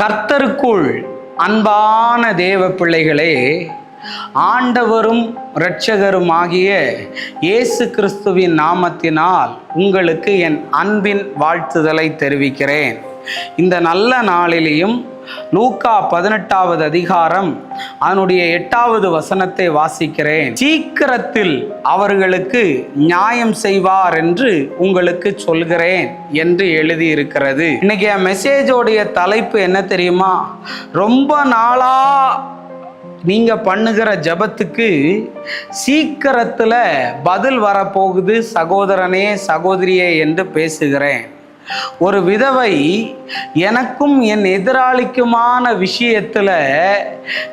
கர்த்தருக்குள் அன்பான தேவ பிள்ளைகளே ஆண்டவரும் இரட்சகருமாகிய இயேசு கிறிஸ்துவின் நாமத்தினால் உங்களுக்கு என் அன்பின் வாழ்த்துதலை தெரிவிக்கிறேன். இந்த நல்ல நாளிலேயும் லூக்கா பதினெட்டாவது அதிகாரம் அதனுடைய எட்டாவது வசனத்தை வாசிக்கிறேன். சீக்கிரத்தில் அவர்களுக்கு நியாயம் செய்வார் என்று உங்களுக்கு சொல்கிறேன் என்று எழுதியிருக்கிறது. இன்னைக்கு என் மெசேஜோடைய தலைப்பு என்ன தெரியுமா? ரொம்ப நாளா நீங்க பண்ணுகிற ஜபத்துக்கு சீக்கிரத்துல பதில் வரப்போகுது சகோதரனே சகோதரியே என்று பேசுகிறேன். ஒரு விதவை எனக்கும் என் எதிராளிக்குமான விஷயத்துல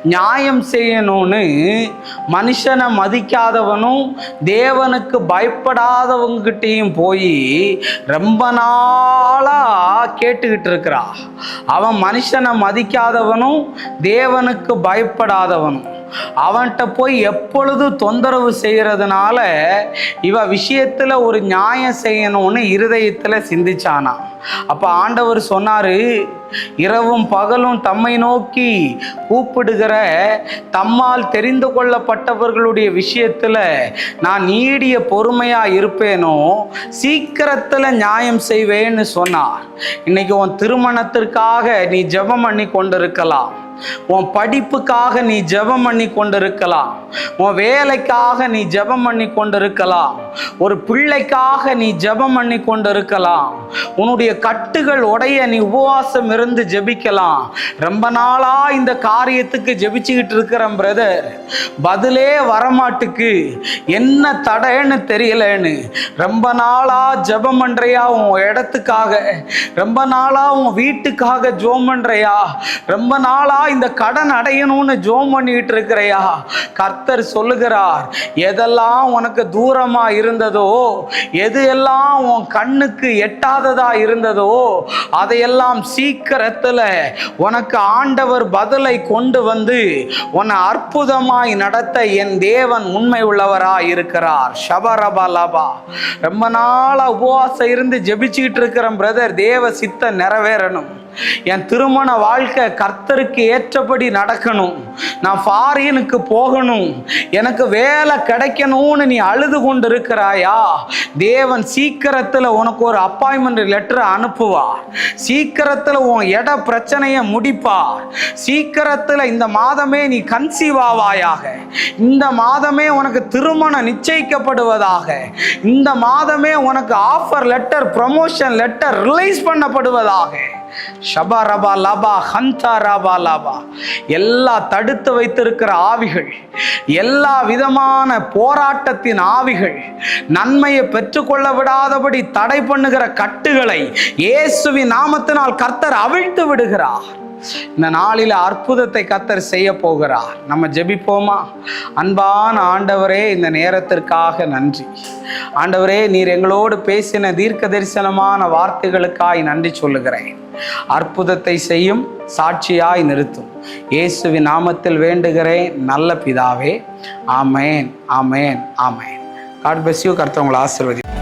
நியாயம் செய்யணும்னு மனுஷனை மதிக்காதவனும் தேவனுக்கு பயப்படாதவங்கிட்டையும் போய் ரொம்ப நாளா கேட்டுக்கிட்டு இருக்கிறா. அவன் மனுஷனை மதிக்காதவனும் தேவனுக்கு பயப்படாதவனும். அவன்கிட்ட போய் எப்பொழுதும் தொந்தரவு செய்கிறதுனால இவ விஷயத்தில் ஒரு நியாயம் செய்யணும்னு இருதயத்தில் சிந்திச்சானா. அப்போ ஆண்டவர் சொன்னார் இரவும் பகலும் தம்மை நோக்கி கூப்பிடுகிற தம்மால் தெரிந்து கொள்ளப்பட்டவர்களுடைய விஷயத்தில் நான் நீடிய பொறுமையாக இருப்பேனோ சீக்கிரத்தில் நியாயம் செய்வேன்னு சொன்னார். இன்னைக்கு உன் திருமணத்திற்காக நீ ஜெபம் பண்ணி கொண்டிருக்கலாம். உன் படிப்புக்காக நீ ஜெபம் பண்ணி கொண்டிருக்கலாம். உன் வேலைக்காக நீ ஜெபம் பண்ணி கொண்டிருக்கலாம். ஒரு பிள்ளைக்காக நீ ஜெபம் பண்ணி கொண்டிருக்கலாம். உன்னுடைய கட்டுகள் உடைய நீ உபவாசம் இருந்து ஜெபிக்கலாம். ரொம்ப நாளா இந்த காரியத்துக்கு ஜெபிச்சுக்கிட்டு இருக்கிறேன் பிரதர் பதிலே வரமாட்டுக்கு. என்ன தடைன்னு தெரியலன்னு. ரொம்ப நாளா ஜெபம் பண்றியா உன் இடத்துக்காக? ரொம்ப நாளா உன் வீட்டுக்காக ஜோம் பண்றியா? ரொம்ப நாளா இந்த கடன் அடையணும்னு ஜோம் பண்ணிட்டு இருக்கிறையா? கர்த்தர் சொல்லுகிறார் எதெல்லாம் உனக்கு தூரமா இருந்ததோ எது எல்லாம் உன் கண்ணுக்கு எட்டாததா இருந்ததோ அதையெல்லாம் சீக்கிரத்துல உனக்கு ஆண்டவர் பதிலை கொண்டு வந்து உன்னை அற்புதமாய் நடத்த என் தேவன் உண்மை உள்ளவராய் இருக்கிறார் ஷபரபா லபா ரொம்ப நாளாக உபவாசம் இருந்து ஜெபிச்சுக்கிட்டு இருக்கிற பிரதர் தேவ சித்த நிறைவேறணும். என் திருமண வாழ்க்கை கர்த்தருக்கு ஏற்றபடி நடக்கணும். நான் ஃபாரினுக்கு போகணும். எனக்கு வேலை கிடைக்கணும்னு நீ அழுது கொண்டு இருக்கிறாயா தேவன் சீக்கிரத்தில் உனக்கு ஒரு அப்பாயின்மெண்ட் லெட்டர் அனுப்புவார். சீக்கிரத்தில் உன் இட பிரச்சனையை முடிப்பார். சீக்கிரத்தில் இந்த மாதமே நீ கன்சீவ் ஆவாயாக. இந்த மாதமே உனக்கு திருமணம் நிச்சயிக்கப்படுவதாக. இந்த மாதமே உனக்கு offer letter promotion letter release பண்ணப்படுவதாக. ஷபா ரபா லபா ஹந்தா ரபா லபா. எல்லா தடுத்து வைத்திருக்கிற ஆவிகள் எல்லா விதமான போராட்டத்தின் ஆவிகள் நன்மையை பெற்றுக்கொள்ள விடாதபடி தடை பண்ணுகிற கட்டுகளை இயேசுவின் நாமத்தினால் கர்த்தர் அவிழ்த்து விடுகிறார். இந்த நாளில் அற்புதத்தை கத்தர் செய்ய போகிறார். நம்ம ஜெபிப்போமா? அன்பான ஆண்டவரே இந்த நேரத்திற்காக நன்றி. ஆண்டவரே நீர் எங்களோடு பேசின தீர்க்க தரிசனமான வார்த்தைகளுக்காய் நன்றி சொல்லுகிறேன். அற்புதத்தை செய்யும் சாட்சியாய் நிறுத்தும். இயேசுவின் நாமத்தில் வேண்டுகிறேன் நல்ல பிதாவே. ஆமேன் ஆமேன் ஆமேன். God pest you கர்த்தவங்களை ஆசிர்வதி